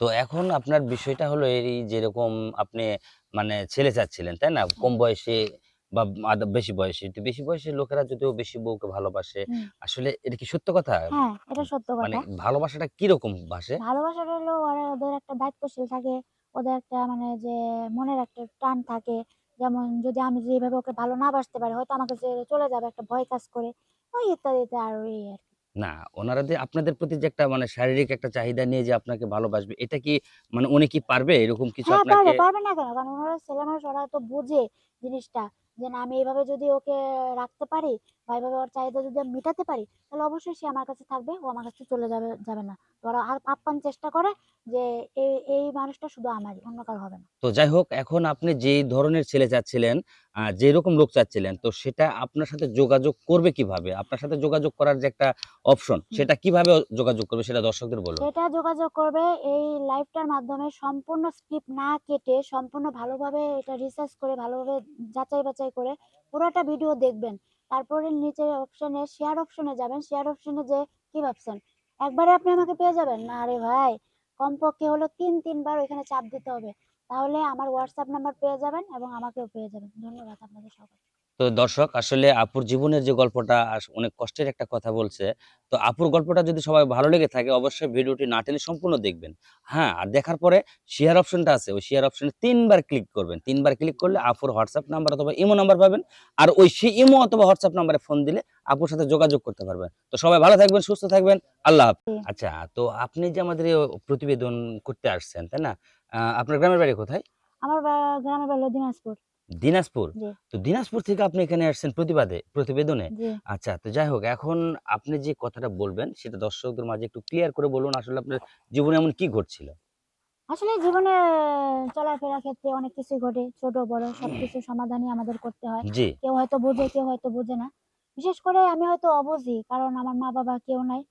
তো এখন আপনার বিষয়টা হলো এই যেরকম আপনি মানে ছেলে চাচ্ছিলেন তাই না? কম বয়সে বা বেশি বয়সে তো বেশি বয়সের লোকেরা যদিও বেশি বউকে ভালোবাসে আসলে এটা কি সত্য কথা? হ্যাঁ এটা সত্য কথা। মানে ভালোবাসাটা কীরকম ভাসে? ভালোবাসাটা হলো ওদের একটা দায়িত্বশীল থাকে ওদের একটা মানে যে মনের একটা টান থাকে। যেমন যদি আমি যেভাবে ওকে ভালো না বাসতে পারি হয়তো আমাকে ছেড়ে চলে যাবে একটা ভয় কাজ করে ওই ইত্যাদিতে আর ওই আর কি। না ওনারা যে আপনাদের প্রতি যে একটা মানে শারীরিক একটা চাহিদা নিয়ে যে আপনাকে ভালোবাসবে এটা কি মানে উনি কি পারবে? এরকম কিছু হ্যাঁ পারবে আপনাকে পারবে না কেন? কারণ ওনারা ছেলে মানুষ ওরা তো বুঝে জিনিসটা যে না আমি এইভাবে যদি ওকে রাখতে পারি বা এইভাবে ওর চাহিদা যদি আমি মেটাতে পারি তাহলে অবশ্যই সে আমার কাছে থাকবে ও আমার কাছে চলে যাবে যাবে না। ওরা আর আপ্যান চেষ্টা করে যে এই এই মানুষটা শুধু আমারই অন্য কারও হবে না। তো যাই হোক এখন আপনি যেই ধরনের ছেলে চাচ্ছিলেন আহ, যেরকম লোক চাচ্ছিলেন তো সেটা আপনার সাথে যোগাযোগ করবে কীভাবে? আপনার সাথে যোগাযোগ করার যে একটা অপশন সেটা কীভাবে যোগাযোগ করবে সেটা দর্শকদের বলুন। সেটা যোগাযোগ করবে এই লাইভটার মাধ্যমে সম্পূর্ণ স্ক্রিপ্ট না কেটে সম্পূর্ণ ভালোভাবে এটা রিসার্চ করে ভালোভাবে যাচাই বাছাই করে পুরোটা ভিডিও দেখবেন। তারপরে নিচে অপশনে শেয়ার অপশনে যাবেন। শেয়ার অপশনে যে কি ভাবছেন? একবারে আপনি আমাকে পেয়ে যাবেন? না রে ভাই, কমপক্ষে হলো তিন, তিনবার ওইখানে চাপ দিতে হবে। তাহলে আমার হোয়াটসঅ্যাপ নাম্বার পেয়ে যাবেন এবং আমাকেও পেয়ে যাবেন। ধন্যবাদ আপনাদের সবাই তো দর্শক আসলে আপুর জীবনের যে গল্পটা অনেক কষ্টের একটা কথা বলছে। তো আপুর গল্পটা যদি সবাই ভালো লেগে থাকে অবশ্যই ভিডিওটি না টেনে সম্পূর্ণ দেখবেন। হ্যাঁ আর দেখার পরে শেয়ার অপশনটা আছে। ওই শেয়ার অপশনে তিনবার ক্লিক করবেন। তিনবার ক্লিক করলে আপুর হোয়াটসঅ্যাপ নাম্বার অথবা ইমো নাম্বার পাবেন। আর ওই সেই ইমো অথবা হোয়াটসঅ্যাপ নাম্বারে ফোন দিলে আপুর সাথে যোগাযোগ করতে পারবেন। তো সবাই ভালো থাকবেন সুস্থ থাকবেন। আল্লাহ আচ্ছা তো আপনি যে আমাদের প্রতিবেদন করতে আসছেন তাই না? আহ, আপনার গ্রামের বাড়ি কোথায়? আমার গ্রামের বাড়ি দিনাজপুর। দিনাজপুর। তো দিনাজপুর থেকে আপনি এখানে আসছেন প্রতিবাদে প্রতিবেদনে। আচ্ছা তো যাই হোক এখন আপনি যে কথাটা বলবেন সেটা দর্শকদের মাঝে একটু ক্লিয়ার করে বলুন আসলে আপনার জীবনে এমন কি ঘটছিল? আসলে জীবনে চলাফেরার ক্ষেত্রে অনেক কিছু ঘটে ছোট বড় সবকিছু সমাধানই আমাদের করতে হয়। কেউ হয়তো বোঝে কেউ হয়তো বোঝে না। বিশেষ করে আমি হয়তো অবুঝি কারণ আমার মা বাবা কেউ নাই।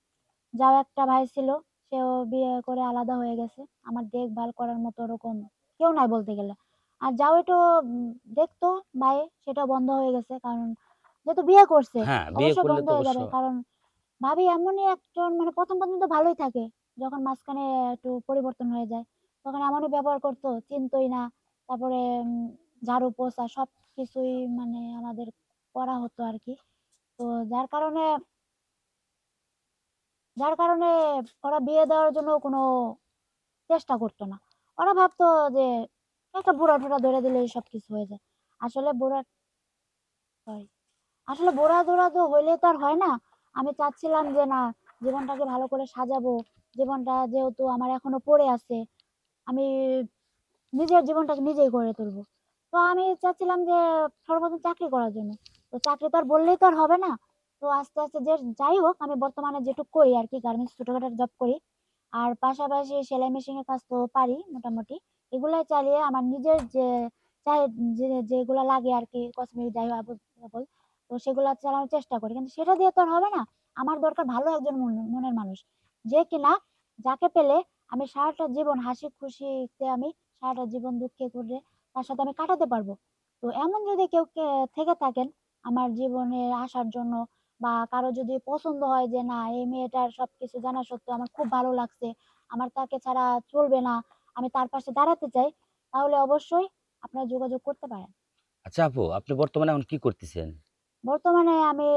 যাও একটা ভাই ছিল সেও বিয়ে করে আলাদা হয়ে গেছে। আমার দেখভাল করার মতো ওরকম কেউ নাই বলতে গেলে। আর যাও একটু দেখতো ভাই সেটা বন্ধ হয়ে গেছে কারণ যেহেতু বিয়ে করছে হ্যাঁ করলে বন্ধ তো হয়ে যাবে কারণ ভাবি এমনই একজন মানে প্রথম প্রথম তো ভালোই থাকে যখন মাঝখানে একটু পরিবর্তন হয়ে যায় তখন এমনই ব্যবহার করতো চিনতই না তারপরে ঝাড়ু পোছা সব কিছুই মানে আমাদের করা হতো আর কি। তো যার কারণে যার কারণে ওরা বিয়ে দেওয়ার জন্য কোনো চেষ্টা করতো না। ওরা ভাবতো যে একটা বুড়া টুড়া ধরে দিলে সব কিছু হয়ে যায়। আসলে বুড়া সরি আসলে বোড়া দোড়া তো হইলে তো আর হয় না। আমি চাচ্ছিলাম যে না, জীবনটাকে ভালো করে সাজাবো। জীবনটা যেহেতু আমার এখনও পড়ে আছে, আমি নিজের জীবনটাকে নিজেই গড়ে তুলবো। তো আমি চাচ্ছিলাম যে সর্বপ্রথম চাকরি করার জন্য। তো চাকরি তো আর বললেই তো আর হবে না। তো আস্তে আস্তে যে যাই হোক, আমি বর্তমানে যেটুকু করি আর কি গার্মেন্টস ছোটখাটো জব করি। আর পাশাপাশি সেলাই মেশিনের কাজ তো পারি মোটামুটি। এগুলাই চালিয়ে আমার নিজের যে যেগুলো লাগে আর কি কসমেটিক যাই হোক তো সেগুলো চালানোর চেষ্টা করি। কিন্তু সেটা দিয়ে তো আর হবে না। আমার দরকার ভালো একজন মনের মানুষ। যে কিনা যাকে পেলে আমি সারাটা জীবন হাসি খুশিতে আমি সারাটা জীবন দুঃখে করে তার সাথে আমি কাটাতে পারব। তো এমন যদি কেউ থেকে থাকেন আমার জীবনে আসার জন্য বা কারও যদি পছন্দ হয় যে, না, এই মেয়েটার সবকিছু জানা সত্ত্বেও আমার খুব ভালো লাগছে। আমার তাকে ছাড়া চলবে না। আমি তার পাশে দাঁড়াতে চাই তাহলে অবশ্যই আপনারা যোগাযোগ করতে পারেন। আচ্ছা আপু আপনি বর্তমানে এখন কি করতেছেন? বর্তমানে আমি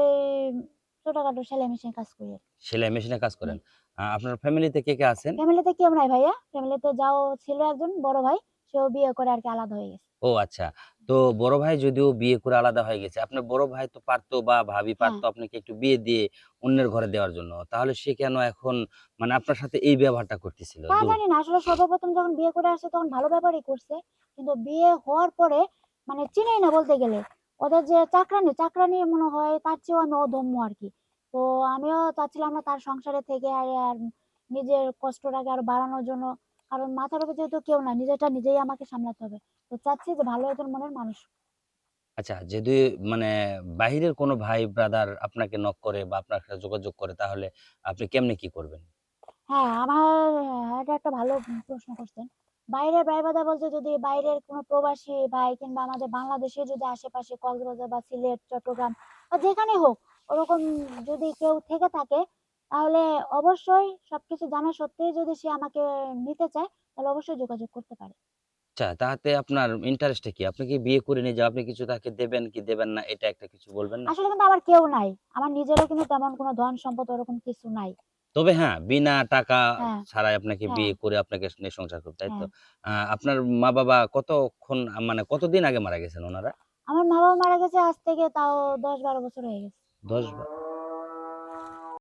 ছোটখাটো সেলাই মেশিন কাজ করি সেলাই মেশিনে কাজ করেন। আহ, আপনার ফ্যামিলিতে কে কে আছেন? ফ্যামিলিতে কেউ নাই ভাইয়া। ফ্যামিলিতে যাও ছিল একজন বড় ভাই সেও বিয়ে করে আর কি আলাদা হয়ে গেছে। ও আচ্ছা। তো বড় ভাই যদিও বিয়ে করে আলাদা হয়ে গেছে আপনার বড় ভাই তো পারতো বা ভাবি পারতো আপনাকে একটু বিয়ে দিয়ে অন্যের ঘরে দেওয়ার জন্য। তাহলে সে কেন এখন মানে আপনার সাথে এই ব্যবহারটা করতেছিল? তা জানি না আসলে সর্বপ্রথম যখন বিয়ে করে আসছে তখন ভালো ব্যাপারই করছে কিন্তু বিয়ে হওয়ার পরে মানে চিনেই না বলতে গেলে। ওদের যে চাকরানি চাকরানি মনে হয় তার চেয়েও আমি অদম্য আর কি তো আমিও চাচ্ছিলাম না তার সংসারে থেকে আর নিজের কষ্টটাকে আরও বাড়ানোর জন্য। কারণ মাথার উপর যেহেতু কেউ না নিজেরটা নিজেই আমাকে সামলাতে হবে। তো চাচ্ছি যে ভালো একজন মনের মানুষ। আচ্ছা যদি মানে বাহিরের কোনো ভাই ব্রাদার আপনাকে নক করে বা আপনার সাথে যোগাযোগ করে তাহলে আপনি কেমনে কি করবেন? হ্যাঁ আমার এটা একটা ভালো প্রশ্ন করছেন। বাইরের ভাই বাদা বলতে যদি বাইরের কোনো প্রবাসী ভাই কিংবা আমাদের বাংলাদেশে যদি আশেপাশে কক্সবাজার বা সিলেট চট্টগ্রাম বা যেখানে হোক ওরকম যদি কেউ থেকে থাকে তাহলে অবশ্যই সবকিছু জানা সত্ত্বেও যদি সে আমাকে নিতে চায় তাহলে অবশ্যই যোগাযোগ করতে পারে। আচ্ছা তাতে আপনার ইন্টারেস্টটা কি? আপনি কি বিয়ে করে নিয়ে যে আপনি কিছু তাকে দেবেন কি দেবেন না? এটা একটা কিছু বলবেন না? আসলে কিন্তু আমার কেউ নাই। আমার নিজেরও কিন্তু তেমন কোনো ধন সম্পদ ওরকম কিছু নাই। তবে হ্যাঁ বিনা টাকা হ্যাঁ। ছাড়াই আপনাকে হ্যাঁ। বিয়ে করে আপনাকে নিয়ে সংসার করতে তাই তো? হ্যাঁ। আপনার মা বাবা কতক্ষণ মানে কতদিন আগে মারা গেছেন ওনারা? আমার মা বাবা মারা গেছে আজ থেকে তাও দশ বারো বছর হয়ে গেছে। দশ বার